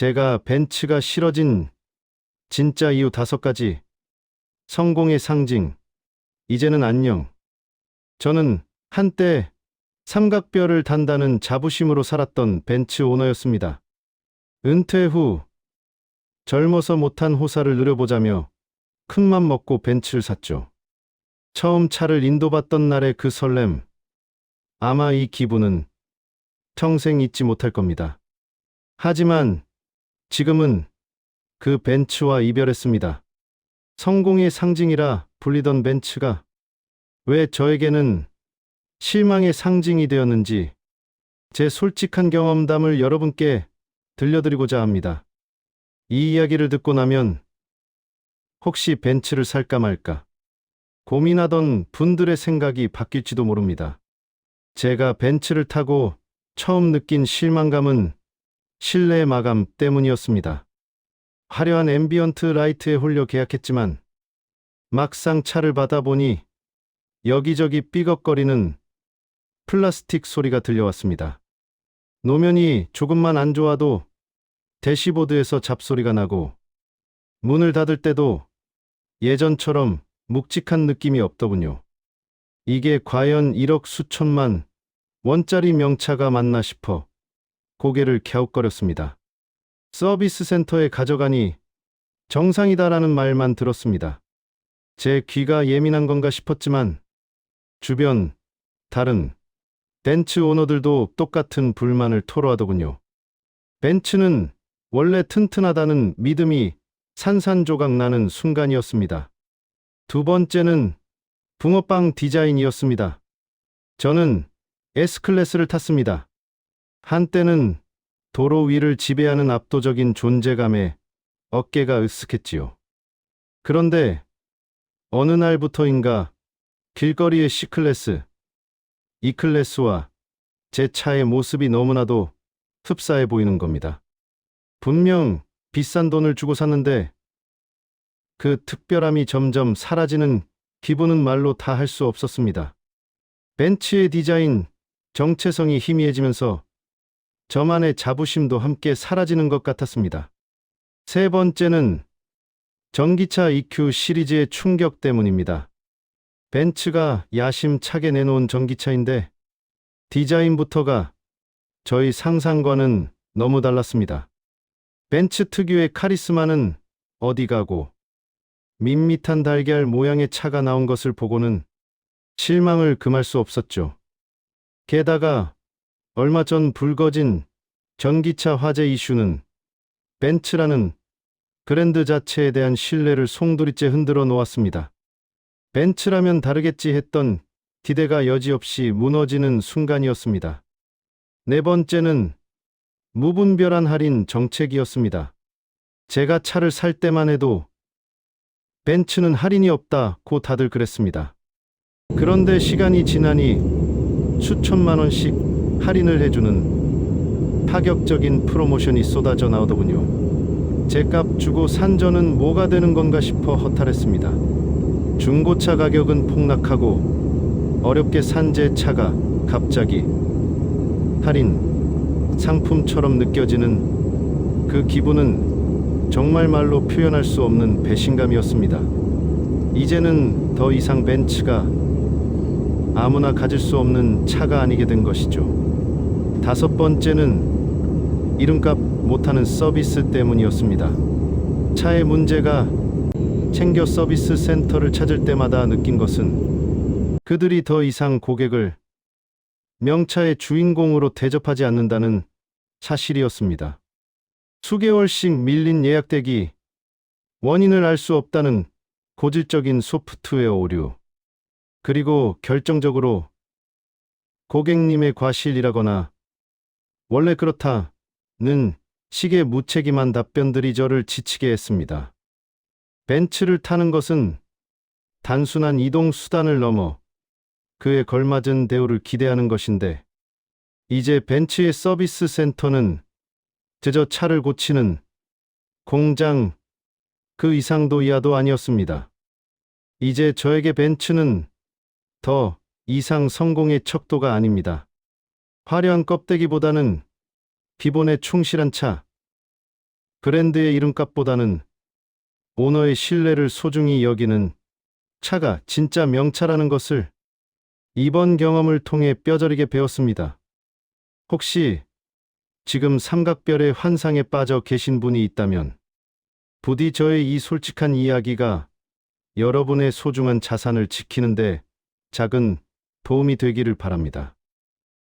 제가 벤츠가 싫어진 진짜 이유 다섯 가지. 성공의 상징. 이제는 안녕. 저는 한때 삼각뼈를 단다는 자부심으로 살았던 벤츠 오너였습니다. 은퇴 후 젊어서 못한 호사를 누려보자며 큰 맘 먹고 벤츠를 샀죠. 처음 차를 인도받던 날의 그 설렘. 아마 이 기분은 평생 잊지 못할 겁니다. 하지만 지금은 그 벤츠와 이별했습니다. 성공의 상징이라 불리던 벤츠가 왜 저에게는 실망의 상징이 되었는지 제 솔직한 경험담을 여러분께 들려드리고자 합니다. 이 이야기를 듣고 나면 혹시 벤츠를 살까 말까 고민하던 분들의 생각이 바뀔지도 모릅니다. 제가 벤츠를 타고 처음 느낀 실망감은 실내 마감 때문이었습니다. 화려한 앰비언트 라이트에 홀려 계약했지만 막상 차를 받아보니 여기저기 삐걱거리는 플라스틱 소리가 들려왔습니다. 노면이 조금만 안 좋아도 대시보드에서 잡소리가 나고 문을 닫을 때도 예전처럼 묵직한 느낌이 없더군요. 이게 과연 1억 수천만 원짜리 명차가 맞나 싶어 고개를 갸웃거렸습니다. 서비스 센터에 가져가니 정상이다라는 말만 들었습니다. 제 귀가 예민한 건가 싶었지만 주변 다른 벤츠 오너들도 똑같은 불만을 토로하더군요. 벤츠는 원래 튼튼하다는 믿음이 산산조각 나는 순간이었습니다. 두 번째는 붕어빵 디자인이었습니다. 저는 S클래스를 탔습니다. 한때는 도로 위를 지배하는 압도적인 존재감에 어깨가 으쓱했지요. 그런데 어느 날부터인가 길거리의 C클래스, E클래스와 제 차의 모습이 너무나도 흡사해 보이는 겁니다. 분명 비싼 돈을 주고 샀는데 그 특별함이 점점 사라지는 기분은 말로 다 할 수 없었습니다. 벤츠의 디자인, 정체성이 희미해지면서 저만의 자부심도 함께 사라지는 것 같았습니다. 세 번째는 전기차 EQ 시리즈의 충격 때문입니다. 벤츠가 야심차게 내놓은 전기차인데 디자인부터가 저희 상상과는 너무 달랐습니다. 벤츠 특유의 카리스마는 어디 가고 밋밋한 달걀 모양의 차가 나온 것을 보고는 실망을 금할 수 없었죠. 게다가 얼마 전 불거진 전기차 화재 이슈는 벤츠라는 브랜드 자체에 대한 신뢰를 송두리째 흔들어 놓았습니다. 벤츠라면 다르겠지 했던 기대가 여지없이 무너지는 순간이었습니다. 네 번째는 무분별한 할인 정책이었습니다. 제가 차를 살 때만 해도 벤츠는 할인이 없다고 다들 그랬습니다. 그런데 시간이 지나니 수천만 원씩 할인을 해주는 파격적인 프로모션이 쏟아져 나오더군요. 제 값 주고 산 저는 뭐가 되는 건가 싶어 허탈했습니다. 중고차 가격은 폭락하고 어렵게 산 제 차가 갑자기 할인 상품처럼 느껴지는 그 기분은 정말 말로 표현할 수 없는 배신감이었습니다. 이제는 더 이상 벤츠가 아무나 가질 수 없는 차가 아니게 된 것이죠. 다섯 번째는 이름값 못하는 서비스 때문이었습니다. 차의 문제가 챙겨 서비스 센터를 찾을 때마다 느낀 것은 그들이 더 이상 고객을 명차의 주인공으로 대접하지 않는다는 사실이었습니다. 수개월씩 밀린 예약 대기, 원인을 알 수 없다는 고질적인 소프트웨어 오류, 그리고 결정적으로 고객님의 과실이라거나 원래 그렇다는 식의 무책임한 답변들이 저를 지치게 했습니다. 벤츠를 타는 것은 단순한 이동 수단을 넘어 그에 걸맞은 대우를 기대하는 것인데 이제 벤츠의 서비스 센터는 그저 차를 고치는 공장 그 이상도 이하도 아니었습니다. 이제 저에게 벤츠는 더 이상 성공의 척도가 아닙니다. 화려한 껍데기보다는 기본에 충실한 차, 브랜드의 이름값보다는 오너의 신뢰를 소중히 여기는 차가 진짜 명차라는 것을 이번 경험을 통해 뼈저리게 배웠습니다. 혹시 지금 삼각별의 환상에 빠져 계신 분이 있다면 부디 저의 이 솔직한 이야기가 여러분의 소중한 자산을 지키는데 작은 도움이 되기를 바랍니다.